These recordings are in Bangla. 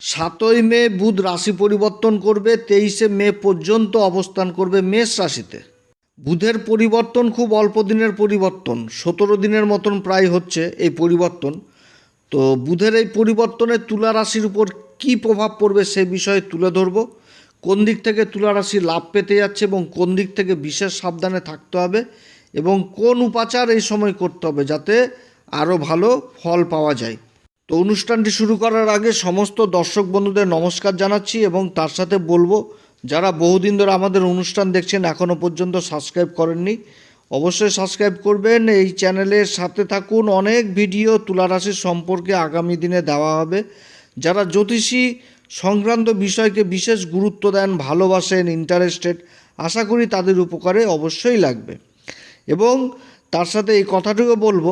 সাতই মে বুধ রাশি পরিবর্তন করবে, তেইশে মে পর্যন্ত অবস্থান করবে মেষ রাশিতে। বুধের পরিবর্তন খুব অল্প দিনের পরিবর্তন, সতেরো দিনের মতন প্রায় হচ্ছে এই পরিবর্তন। তো বুধের এই পরিবর্তনে তুলা রাশির উপর কী প্রভাব পড়বে সে বিষয়ে তুলে ধরব। কোন দিক থেকে তুলা রাশি লাভ পেতে যাচ্ছে এবং কোন দিক থেকে বিশেষ সাবধানে থাকতে হবে এবং কোন উপাচার এই সময় করতে হবে যাতে আরও ভালো ফল পাওয়া যায়। তো অনুষ্ঠানটি শুরু করার আগে সমস্ত দর্শক বন্ধুদের নমস্কার জানাচ্ছি এবং তার সাথে বলব, যারা বহুদিন ধরে আমাদের অনুষ্ঠান দেখছেন এখনও পর্যন্ত সাবস্ক্রাইব করেননি, অবশ্যই সাবস্ক্রাইব করবেন। এই চ্যানেলের সাথে থাকুন। অনেক ভিডিও তুলারাশির সম্পর্কে আগামী দিনে দেওয়া হবে। যারা জ্যোতিষী সংক্রান্ত বিষয়কে বিশেষ গুরুত্ব দেন, ভালোবাসেন ইন্টারেস্টেড আশা করি তাদের উপকারে অবশ্যই লাগবে। এবং তার সাথে এই কথাটিও বলব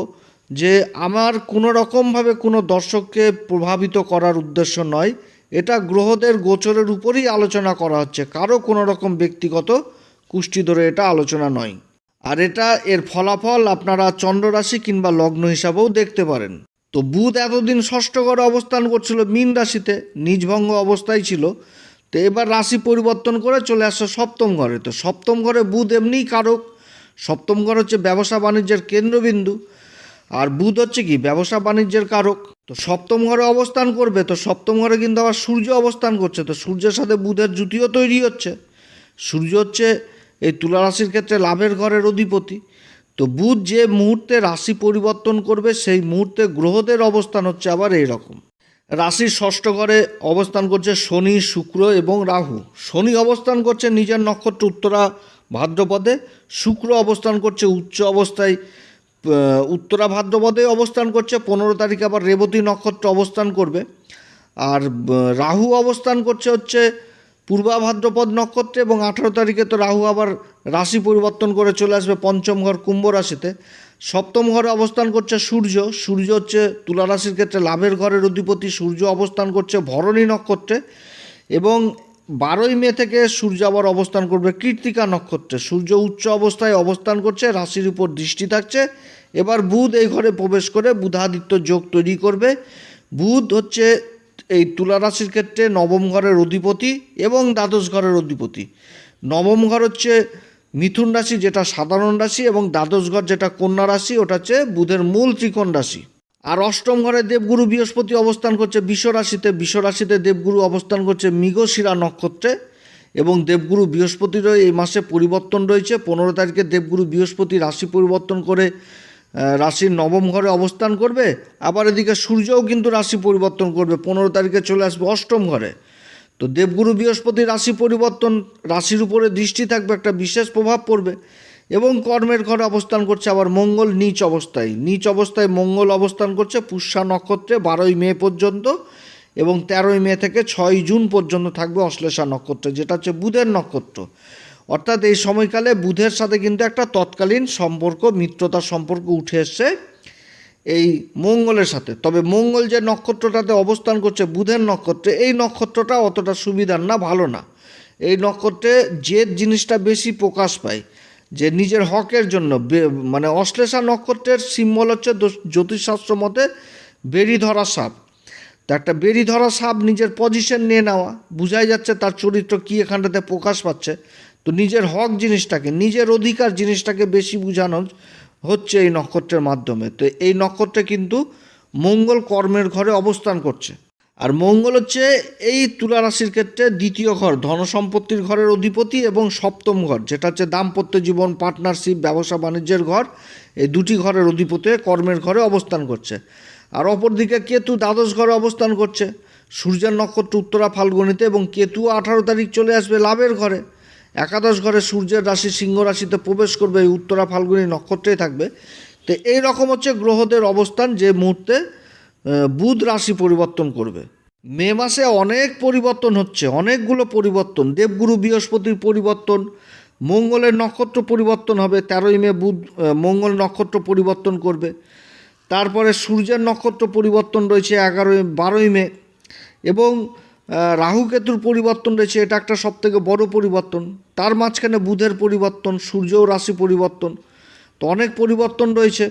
যে আমার কোনো রকমভাবে কোনো দর্শককে প্রভাবিত করার উদ্দেশ্য নয়। এটা গ্রহদের গোচরের উপরই আলোচনা করা হচ্ছে। কারও কোনো রকম ব্যক্তিগত কুষ্টি ধরে এটা আলোচনা নয়। আর এটা এর ফলাফল আপনারা চন্দ্ররাশি কিংবা লগ্ন হিসাবেও দেখতে পারেন। তো বুধ এতদিন ষষ্ঠ ঘরে অবস্থান করছিল, মীন রাশিতে নিজভঙ্গ অবস্থায় ছিল। তো এবার রাশি পরিবর্তন করে চলে আসছে সপ্তম ঘরে। তো সপ্তম ঘরে বুধ এমনিই কারক। সপ্তম ঘর হচ্ছে ব্যবসা বাণিজ্যের কেন্দ্রবিন্দু। আর বুধ হচ্ছে কি, ব্যবসা বাণিজ্যের কারক। তো সপ্তম ঘরে অবস্থান করবে, তো সপ্তম ঘরে কিন্তু আবার সূর্য অবস্থান করছে, তো সূর্যের সাথে বুধের জুতিও তৈরি হচ্ছে। সূর্য হচ্ছে এই তুলা রাশির ক্ষেত্রে লাভের ঘরের অধিপতি। তো বুধ যে মুহূর্তে রাশি পরিবর্তন করবে, সেই মুহূর্তে গ্রহদের অবস্থান হচ্ছে আবার এই রকম রাশির ষষ্ঠ ঘরে অবস্থান করছে শনি, শুক্র এবং রাহু। শনি অবস্থান করছে নিজের নক্ষত্র উত্তরা ভাদ্রপদে, শুক্র অবস্থান করছে উচ্চ অবস্থায়। উত্তরা ভাদ্রপদে অবস্থান করছে, পনেরো তারিখে আবার রেবতী নক্ষত্র অবস্থান করবে। আর রাহু অবস্থান করছে হচ্ছে পূর্বা ভাদ্রপদ নক্ষত্রে এবং আঠারো তারিখে তো রাহু আবার রাশি পরিবর্তন করে চলে আসবে পঞ্চম ঘর কুম্ভ রাশিতে। সপ্তম ঘরে অবস্থান করছে সূর্য। সূর্য হচ্ছে তুলা রাশির ক্ষেত্রে লাভের ঘরের অধিপতি। সূর্য অবস্থান করছে ভরণী নক্ষত্রে এবং বারোই মে থেকে সূর্য আবার অবস্থান করবে কৃত্তিকা নক্ষত্রে। সূর্য উচ্চ অবস্থায় অবস্থান করছে, রাশির উপর দৃষ্টি থাকছে। এবার বুধ এই ঘরে প্রবেশ করে বুধাদিত্য যোগ তৈরি করবে। বুধ হচ্ছে এই তুলা রাশির ক্ষেত্রে নবম ঘরের অধিপতি এবং দ্বাদশ ঘরের অধিপতি। নবম ঘর হচ্ছে মিথুন রাশি, যেটা সাধারণ রাশি, এবং দ্বাদশ ঘর যেটা কন্যা রাশি, ওটা হচ্ছে বুধের মূল ত্রিকোণ রাশি। আর অষ্টম ঘরে দেবগুরু বৃহস্পতি অবস্থান করছে বিশ্ব রাশিতে। বিশ্ব রাশিতে দেবগুরু অবস্থান করছে মৃগশিরা নক্ষত্রে এবং দেবগুরু বৃহস্পতিরও এই মাসে পরিবর্তন রয়েছে। পনেরো তারিখে দেবগুরু বৃহস্পতি রাশি পরিবর্তন করে রাশির নবম ঘরে অবস্থান করবে, আবার এদিকে সূর্যও কিন্তু রাশি পরিবর্তন করবে, পনেরো তারিখে চলে আসবে অষ্টম ঘরে। তো দেবগুরু বৃহস্পতি রাশি পরিবর্তন, রাশির উপরে দৃষ্টি থাকবে, একটা বিশেষ প্রভাব পড়বে এবং কর্মের ঘরে অবস্থান করছে আবার মঙ্গল নিচ অবস্থায়। নিচ অবস্থায় মঙ্গল অবস্থান করছে পুষ্যা নক্ষত্রে বারোই মে পর্যন্ত এবং তেরোই মে থেকে ছয় জুন পর্যন্ত থাকবে অশ্লেষা নক্ষত্রে, যেটা হচ্ছে বুধের নক্ষত্র। অর্থাৎ এই সময়কালে বুধের সাথে কিন্তু একটা তৎকালীন সম্পর্ক মিত্রতার সম্পর্ক উঠে এসছে এই মঙ্গলের সাথে। তবে মঙ্গল যে নক্ষত্রটাতে অবস্থান করছে, বুধের নক্ষত্রে, এই নক্ষত্রটা অতটা সুবিধার না, ভালো না। এই নক্ষত্রে জেদ জিনিসটা বেশি প্রকাশ পায়, যে নিজের হকের জন্য। মানে অশ্লেষা নক্ষত্রের সিম্বল হচ্ছে জ্যোতিষশাস্ত্র মতে বেরি ধরা সাপ। তো একটা বেরি ধরা সাপ নিজের পজিশন নিয়ে নেওয়া, বোঝাই যাচ্ছে তার চরিত্র কী এখানটাতে প্রকাশ পাচ্ছে। তো নিজের হক জিনিসটাকে, নিজের অধিকার জিনিসটাকে বেশি বোঝানো হচ্ছে এই নক্ষত্রের মাধ্যমে। তো এই নক্ষত্রে কিন্তু মঙ্গল কর্মের ঘরে অবস্থান করছে। আর মঙ্গল হচ্ছে এই তুলা রাশির ক্ষেত্রে দ্বিতীয় ঘর, ধনসম্পত্তির ঘরের অধিপতি এবং সপ্তম ঘর, যেটা হচ্ছে দাম্পত্য জীবন পার্টনারশিপ ব্যবসা, বাণিজ্যের ঘর, এই দুটি ঘরের অধিপতি কর্মের ঘরে অবস্থান করছে। আর অপরদিকে কেতু দ্বাদশ ঘরে অবস্থান করছে। সূর্যের নক্ষত্র উত্তরা ফাল্গুনিতে এবং কেতু আঠারো তারিখ চলে আসবে লাভের ঘরে। একাদশ ঘরে সূর্যের রাশি, সিংহ রাশিতে প্রবেশ করবে, এই উত্তরা ফাল্গুনী নক্ষত্রেই থাকবে। তো এই রকম হচ্ছে গ্রহদের অবস্থান, যে মুহূর্তে বুধ রাশি পরিবর্তন করবে। মে মাসে অনেক পরিবর্তন হচ্ছে, অনেকগুলো পরিবর্তন। দেবগুরু বৃহস্পতির পরিবর্তন, মঙ্গলের নক্ষত্র পরিবর্তন হবে, তেরোই মে বুধ মঙ্গল নক্ষত্র পরিবর্তন করবে। তারপরে সূর্যের নক্ষত্র পরিবর্তন রয়েছে এগারোই, বারোই মে। এবং আহ, রাহু কেতুর পরিবর্তন রয়েছে এটা একটা সবথেকে বড় পরিবর্তন। তার মাঝখানে বুধের পরিবর্তন সূর্যও রাশি পরিবর্তন। তো অনেক পরিবর্তন রয়েছে।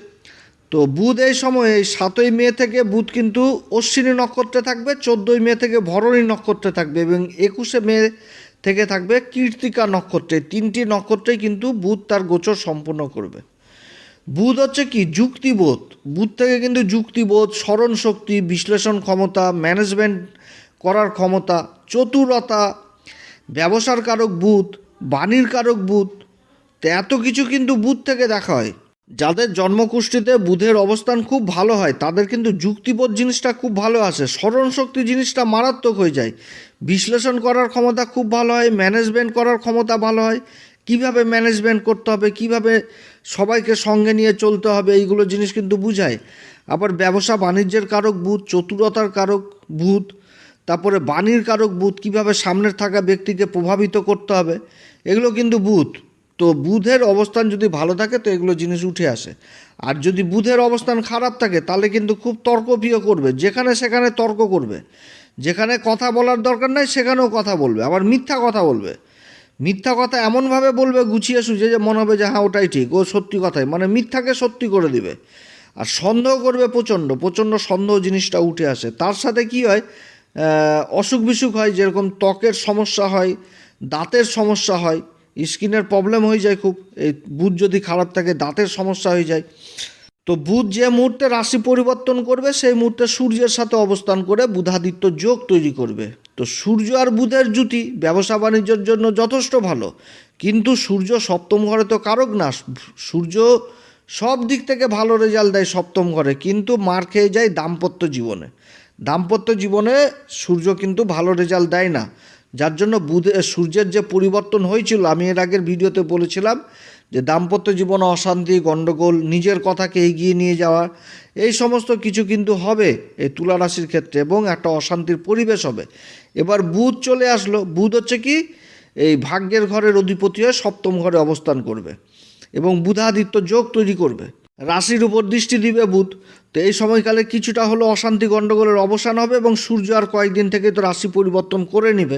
তো বুধ এই সময়ে সাতই মে থেকে বুধ কিন্তু অশ্বিনী নক্ষত্রে থাকবে চোদ্দোই মে থেকে ভরণী নক্ষত্রে থাকবে এবং একুশে মে থেকে থাকবে কীর্তিকা নক্ষত্রে। তিনটি নক্ষত্রেই কিন্তু বুধ তার গোচর সম্পূর্ণ করবে। বুধ হচ্ছে কি? যুক্তিবোধ। বুধ থেকে কিন্তু যুক্তিবোধ স্মরণ শক্তি বিশ্লেষণ ক্ষমতা ম্যানেজমেন্ট করার ক্ষমতা, চতুরতা ব্যবসার কারক বুধ বাণীর কারক বুধ তো এত কিছু কিন্তু বুধ থেকে দেখা হয়। যাদের জন্মকুষ্ঠিতে বুধের অবস্থান খুব ভালো হয়, তাদের কিন্তু যুক্তিবোধ জিনিসটা খুব ভালো আসে স্মরণ শক্তি জিনিসটা মারাত্মক হয়ে যায়। বিশ্লেষণ করার ক্ষমতা খুব ভালো হয়, ম্যানেজমেন্ট করার ক্ষমতা ভালো হয়। কীভাবে ম্যানেজমেন্ট করতে হবে, কীভাবে সবাইকে সঙ্গে নিয়ে চলতে হবে, এইগুলো জিনিস কিন্তু বুঝায়। আবার ব্যবসা, বাণিজ্যের কারক বুধ চতুরতার কারক বুধ তারপরে বাণীর কারক বুধ কীভাবে সামনের থাকা ব্যক্তিকে প্রভাবিত করতে হবে, এগুলো কিন্তু বুধ। তো বুধের অবস্থান যদি ভালো থাকে, তো এগুলো জিনিস উঠে আসে। আর যদি বুধের অবস্থান খারাপ থাকে, তাহলে কিন্তু খুব তর্কপ্রিয় করবে। যেখানে সেখানে তর্ক করবে। যেখানে কথা বলার দরকার নাই, সেখানেও কথা বলবে। আবার মিথ্যা কথা বলবে। মিথ্যা কথা এমনভাবে বলবে, গুছিয়ে সুঝে যে মনে হবে যে হ্যাঁ ওটাই ঠিক। ও সত্যি কথাই। মানে মিথ্যাকে সত্যি করে দিবে। আর সন্দেহ করবে প্রচণ্ড। প্রচণ্ড সন্দেহ জিনিসটা উঠে আসে। তার সাথে কি হয় অসুখ বিসুখ হয়, যেরকম ত্বকের সমস্যা হয়, দাঁতের সমস্যা হয়, স্কিনের প্রবলেম হয়ে যায় খুব, এই বুধ যদি খারাপ থাকে, দাঁতের সমস্যা হয়ে যায়। তো বুধ যে মুহূর্তে রাশি পরিবর্তন করবে, সেই মুহূর্তে সূর্যের সাথে অবস্থান করে বুধাদিত্য যোগ তৈরি করবে। তো সূর্য আর বুধের জুতি ব্যবসা বাণিজ্যের জন্য যথেষ্ট ভালো, কিন্তু সূর্য সপ্তম ঘরে তো কারক না, সূর্য সব দিক থেকে ভালো রেজাল্ট দেয় সপ্তম ঘরে, কিন্তু মার খেয়ে যায় দাম্পত্য জীবনে। দাম্পত্য জীবনে সূর্য কিন্তু ভালো রেজাল্ট দেয় না। যার জন্য বুধে, সূর্যের যে পরিবর্তন হয়েছিল, আমি এর আগের ভিডিওতে বলেছিলাম যে দাম্পত্য জীবনে অশান্তি গণ্ডগোল নিজের কথাকে এগিয়ে নিয়ে যাওয়া, এই সমস্ত কিছু কিন্তু হবে এই তুলা রাশির ক্ষেত্রে এবং একটা অশান্তির পরিবেশ হবে। এবার বুধ চলে আসলো। বুধ হচ্ছে কি? এই ভাগ্যের ঘরের অধিপতি হয়ে সপ্তম ঘরে অবস্থান করবে এবং বুধাদিত্য যোগ তৈরি করবে। রাশির উপর দৃষ্টি দিবে বুধ। তো এই সময়কালে কিছুটা হলো অশান্তি গণ্ডগোলের অবসান হবে এবং সূর্য আর কয়েকদিন থেকে তো রাশি পরিবর্তন করে নেবে।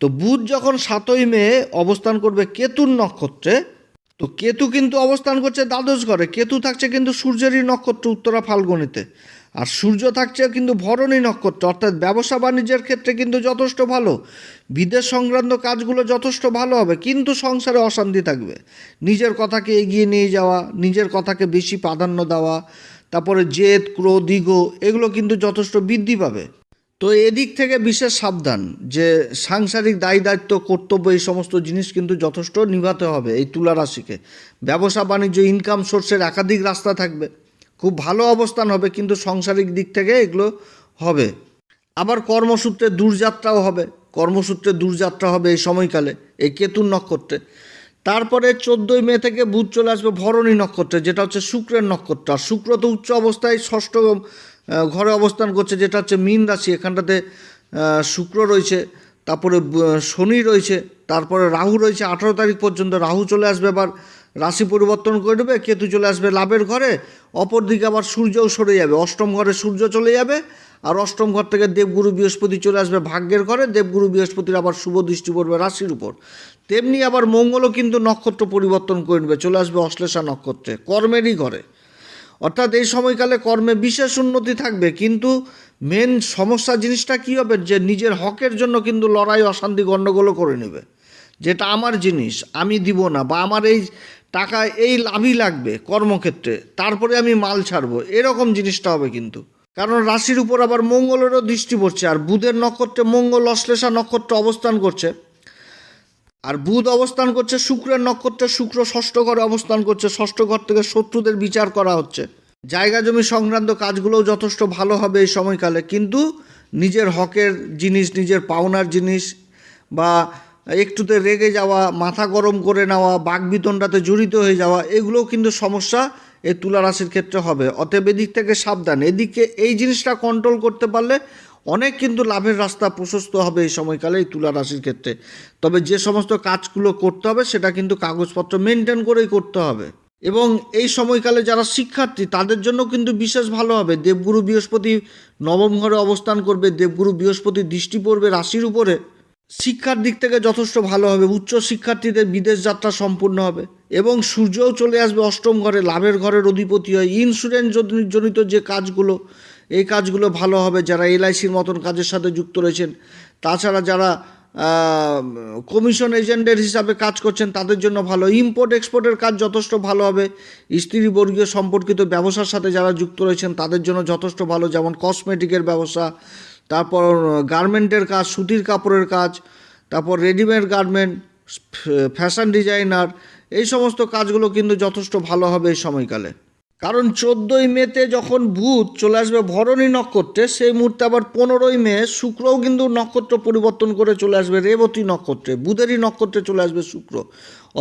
তো বুধ যখন সাতই মে অবস্থান করবে কেতুর নক্ষত্রে, তো কেতু কিন্তু অবস্থান করছে দ্বাদশ ঘরে। কেতু থাকছে কিন্তু সূর্যেরই নক্ষত্র উত্তরা ফাল্গুনিতে। আর সূর্য থাকছে কিন্তু ভরণী নক্ষত্র, অর্থাৎ ব্যবসা বাণিজ্যের ক্ষেত্রে কিন্তু যথেষ্ট ভালো। বিদেশ সংক্রান্ত কাজগুলো যথেষ্ট ভালো হবে, কিন্তু সংসারে অশান্তি থাকবে। নিজের কথাকে এগিয়ে নিয়ে যাওয়া, নিজের কথাকে বেশি প্রাধান্য দেওয়া, তারপরে জেদ, ক্রোধ, ইগো, এগুলো কিন্তু যথেষ্ট বৃদ্ধি পাবে। তো এদিক থেকে বিশেষ সাবধান, যে সাংসারিক দায়ী দায়িত্ব, কর্তব্য, এই সমস্ত জিনিস কিন্তু যথেষ্ট নিভাতে হবে এই তুলা রাশিকে। ব্যবসা বাণিজ্য ইনকাম সোর্সের একাধিক রাস্তা থাকবে। খুব ভালো অবস্থান হবে, কিন্তু সাংসারিক দিক থেকে এগুলো হবে। আবার কর্মসূত্রে দূরযাত্রাও হবে, কর্মসূত্রে দূরযাত্রা হবে এই সময়কালে, এই কেতুর নক্ষত্রে। তারপরে চোদ্দোই মে থেকে বুধ চলে আসবে ভরণী নক্ষত্রে, যেটা হচ্ছে শুক্রের নক্ষত্র। আর শুক্র তো উচ্চ অবস্থায় ষষ্ঠ ঘরে অবস্থান করছে, যেটা হচ্ছে মীন রাশি। এখানটাতে শুক্র রয়েছে, তারপরে শনি রয়েছে, তারপরে রাহু রয়েছে। আঠারো তারিখ পর্যন্ত রাহু চলে আসবে আবার রাশি পরিবর্তন করে দেবে, কেতু চলে আসবে লাভের ঘরে, অপরদিকে আবার সূর্যও সরে যাবে, অষ্টম ঘরে সূর্য চলে যাবে, আর অষ্টম ঘর থেকে দেবগুরু বৃহস্পতি চলে আসবে ভাগ্যের ঘরে, দেবগুরু বৃহস্পতির আবার শুভ দৃষ্টি পড়বে রাশির উপর। তেমনি আবার মঙ্গলও কিন্তু নক্ষত্র পরিবর্তন করে নেবে, চলে আসবে অশ্লেষা নক্ষত্রে, কর্মেরই ঘরে। অর্থাৎ এই সময়কালে কর্মে বিশেষ উন্নতি থাকবে, কিন্তু মেন সমস্যা জিনিসটা কী হবে? যে নিজের হকের জন্য কিন্তু লড়াই, অশান্তি গণ্ডগোলও করে নেবে। যেটা আমার জিনিস, আমি দিব না বা আমার এই টাকা, এই লাভই লাগবে কর্মক্ষেত্রে, তারপরে আমি মাল ছাড়বো, এরকম জিনিসটা হবে কিন্তু। কারণ রাশির উপর আবার মঙ্গলেরও দৃষ্টি পড়ছে, আর বুধের নক্ষত্রে মঙ্গল অশ্লেষা নক্ষত্র অবস্থান করছে। আর বুধ অবস্থান করছে, শুক্রের নক্ষত্রে শুক্র ষষ্ঠ ঘরে অবস্থান করছে, ষষ্ঠ ঘর থেকে শত্রুদের বিচার করা হচ্ছে। জায়গা জমি সংক্রান্ত কাজগুলোও যথেষ্ট ভালো হবে এই সময়কালে, কিন্তু নিজের হকের জিনিস, নিজের পাওনার জিনিস বা একটুতে রেগে যাওয়া, মাথা গরম করে নেওয়া বাঘ বাঘবিতণ্ডাতে জড়িত হয়ে যাওয়া, এগুলোও কিন্তু সমস্যা এই তুলা রাশির ক্ষেত্রে হবে। অতএব এদিক থেকে সাবধান। এদিকে এই জিনিসটা কন্ট্রোল করতে পারলে অনেক কিন্তু লাভের রাস্তা প্রশস্ত হবে এই সময়কালে এই তুলা রাশির ক্ষেত্রে। তবে যে সমস্ত কাজগুলো করতে হবে, সেটা কিন্তু কাগজপত্র মেনটেন করেই করতে হবে। এবং এই সময়কালে যারা শিক্ষার্থী, তাদের জন্য কিন্তু বিশেষ ভালো হবে। দেবগুরু বৃহস্পতি নবম ঘরে অবস্থান করবে, দেবগুরু বৃহস্পতি দৃষ্টি পড়বে রাশির উপরে। শিক্ষার দিক থেকে যথেষ্ট ভালো হবে। উচ্চ শিক্ষার্থীদের বিদেশ যাত্রা সম্পূর্ণ হবে এবং সূর্যও চলে আসবে অষ্টম ঘরে, লাভের ঘরের অধিপতি হয়। ইন্স্যুরেন্স জনি- জনিত যে কাজগুলো, এই কাজগুলো ভালো হবে। যারা এলআইসির মতন কাজের সাথে যুক্ত রয়েছেন, তাছাড়া যারা কমিশন এজেন্টের হিসাবে কাজ করছেন, তাদের জন্য ভালো। ইম্পোর্ট এক্সপোর্টের কাজ যথেষ্ট ভালো হবে। স্ত্রী বর্গীয় সম্পর্কিত ব্যবসার সাথে যারা যুক্ত রয়েছেন, তাদের জন্য যথেষ্ট ভালো। যেমন কসমেটিকের ব্যবসা তারপর গার্মেন্টের কাজ, সুতির কাপড়ের কাজ, তারপর রেডিমেড গার্মেন্ট ফ্যাশন ডিজাইনার এই সমস্ত কাজগুলো কিন্তু যথেষ্ট ভালো হবে এই সময়কালে। কারণ চোদ্দোই মেতে যখন বুধ চলে আসবে ভরণী নক্ষত্রে, সেই মুহূর্তে আবার পনেরোই মে শুক্রও কিন্তু নক্ষত্র পরিবর্তন করে চলে আসবে রেবতী নক্ষত্রে, বুধেরই নক্ষত্রে চলে আসবে শুক্র।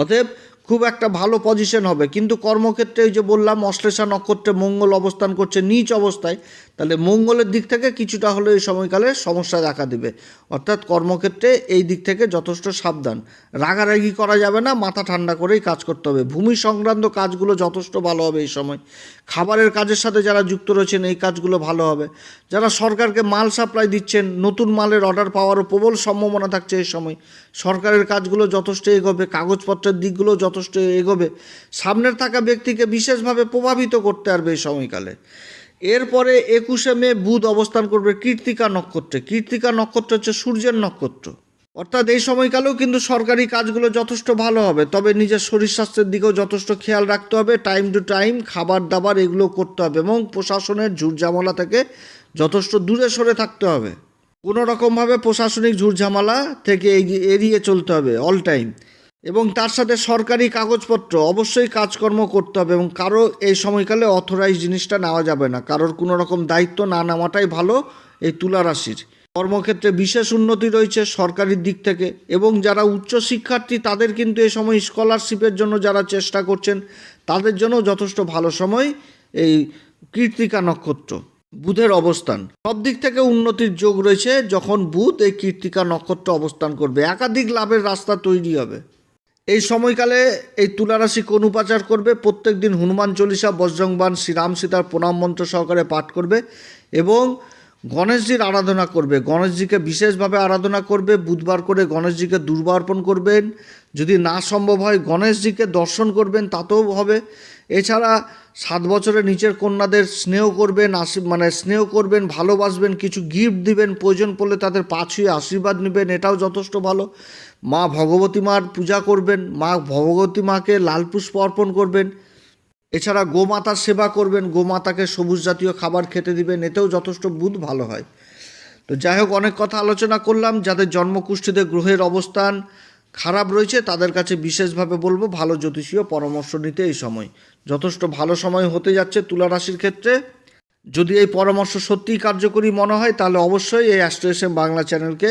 অতএব খুব একটা ভালো পজিশন হবে। কিন্তু কর্মক্ষেত্রে ওই যে বললাম, অশ্লেষা নক্ষত্রে মঙ্গল অবস্থান করছে নিচ অবস্থায়, তাহলে মঙ্গলের দিক থেকে কিছুটা হলে এই সময়কালে সমস্যা দেখা দেবে। অর্থাৎ কর্মক্ষেত্রে এই দিক থেকে যথেষ্ট সাবধান। রাগারাগি করা যাবে না, মাথা ঠান্ডা করেই কাজ করতে হবে। ভূমি সংক্রান্ত কাজগুলো যথেষ্ট ভালো হবে এই সময়। খাবারের কাজের সাথে যারা যুক্ত রয়েছেন, এই কাজগুলো ভালো হবে। যারা সরকারকে মাল সাপ্লাই দিচ্ছেন, নতুন মালের অর্ডার পাওয়ারও প্রবল সম্ভাবনা থাকছে এই সময়। সরকারের কাজগুলো যথেষ্ট এগোবে, কাগজপত্রের দিকগুলো যথেষ্ট এগোবে। সামনের থাকা ব্যক্তিকে বিশেষভাবে প্রভাবিত করতে পারবে এই সময়কালে। এরপরে একুশে মে বুধ অবস্থান করবে কীর্তিকা নক্ষত্রে। কীর্তিকা নক্ষত্র হচ্ছে সূর্যের নক্ষত্র। অর্থাৎ এই সময়কালেও কিন্তু সরকারি কাজগুলো যথেষ্ট ভালো হবে, তবে নিজের শরীর স্বাস্থ্যের দিকেও যথেষ্ট খেয়াল রাখতে হবে টাইম টু টাইম খাবার দাবার এগুলো করতে হবে এবং প্রশাসনের ঝুটঝামেলা থেকে যথেষ্ট দূরে সরে থাকতে হবে। কোনো রকমভাবে প্রশাসনিক ঝুটঝামেলা থেকে এড়িয়ে চলতে হবে অল টাইম এবং তার সাথে সরকারি কাগজপত্র, অবশ্যই কাজকর্ম করতে হবে এবং কারও এই সময়কালে অথরাইজ জিনিসটা নেওয়া যাবে না। কারোর কোনো রকম দায়িত্ব না নেওয়াটাই ভালো এই তুলা রাশির। কর্মক্ষেত্রে বিশেষ উন্নতি রয়েছে সরকারি দিক থেকে এবং যারা উচ্চ শিক্ষার্থী, তাদের কিন্তু এই সময় স্কলারশিপের জন্য যারা চেষ্টা করছেন, তাদের জন্য যথেষ্ট ভালো সময় এই কীর্তিকা নক্ষত্র, বুধের অবস্থান। সব দিক থেকে উন্নতির যোগ রয়েছে যখন বুধ এই কীর্তিকা নক্ষত্র অবস্থান করবে। একাধিক লাভের রাস্তা তৈরি হবে। এই সময়কালে এই তুলারাশি কোন উপাচার করবে? প্রত্যেক দিন হনুমান চল্লিশা বজ্রংবান শ্রীরাম সীতার প্রণাম মন্ত্র সহকারে পাঠ করবে এবং গণেশজির আরাধনা করবে, গণেশজিকে বিশেষভাবে আরাধনা করবে, বুধবার করে গণেশজিকে দুর্বা অর্পণ করবেন। যদি না সম্ভব হয় গণেশজিকে দর্শন করবেন, তাতেও হবে। এছাড়া সাত বছরের নিচের কন্যাদের স্নেহ করবেন আশী মানে স্নেহ করবেন, ভালোবাসবেন, কিছু গিফট দিবেন, প্রয়োজন পড়লে তাদের পা ছুঁয়ে আশীর্বাদ নেবেন, এটাও যথেষ্ট ভালো। মা ভগবতী মার পূজা করবেন, মা ভগবতী মাকে লাল পুষ্প অর্পণ করবেন। এছাড়া গোমাতার সেবা করবেন, গোমাতাকে সবুজ জাতীয় খাবার খেতে দিবেন, এতেও যথেষ্ট বুধ ভালো হয়। তো যাই হোক, অনেক কথা আলোচনা করলাম, যাদের জন্মকুষ্ঠিতে গ্রহের অবস্থান খারাপ রয়েছে, তাদের কাছে বিশেষভাবে বলব ভালো জ্যোতিষীয় পরামর্শ নিতে এই সময়। যথেষ্ট ভালো সময় হতে যাচ্ছে তুলা রাশির ক্ষেত্রে। যদি এই পরামর্শ সত্যিই কার্যকরী মনে হয়, তাহলে অবশ্যই এই অ্যাস্ট্রোএসএম বাংলা চ্যানেলকে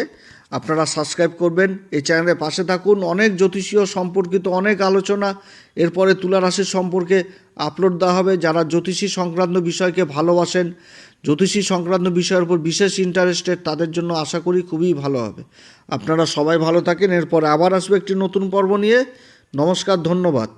আপনারা সাবস্ক্রাইব করবেন। এই চ্যানেলের পাশে থাকুন। অনেক জ্যোতিষীয় সম্পর্কিত অনেক আলোচনা। এরপরে তুলা রাশির সম্পর্কে আপলোড দেওয়া হবে। যারা জ্যোতিষী সংক্রান্ত বিষয়কে ভালোবাসেন, জ্যোতিষী সংক্রান্ত বিষয়ের উপর বিশেষ ইন্টারেস্টেড তাদের জন্য আশা করি খুবই ভালো হবে। আপনারা সবাই ভালো থাকেন। এরপরে আবার আসবে একটি নতুন পর্ব নিয়ে। নমস্কার, ধন্যবাদ।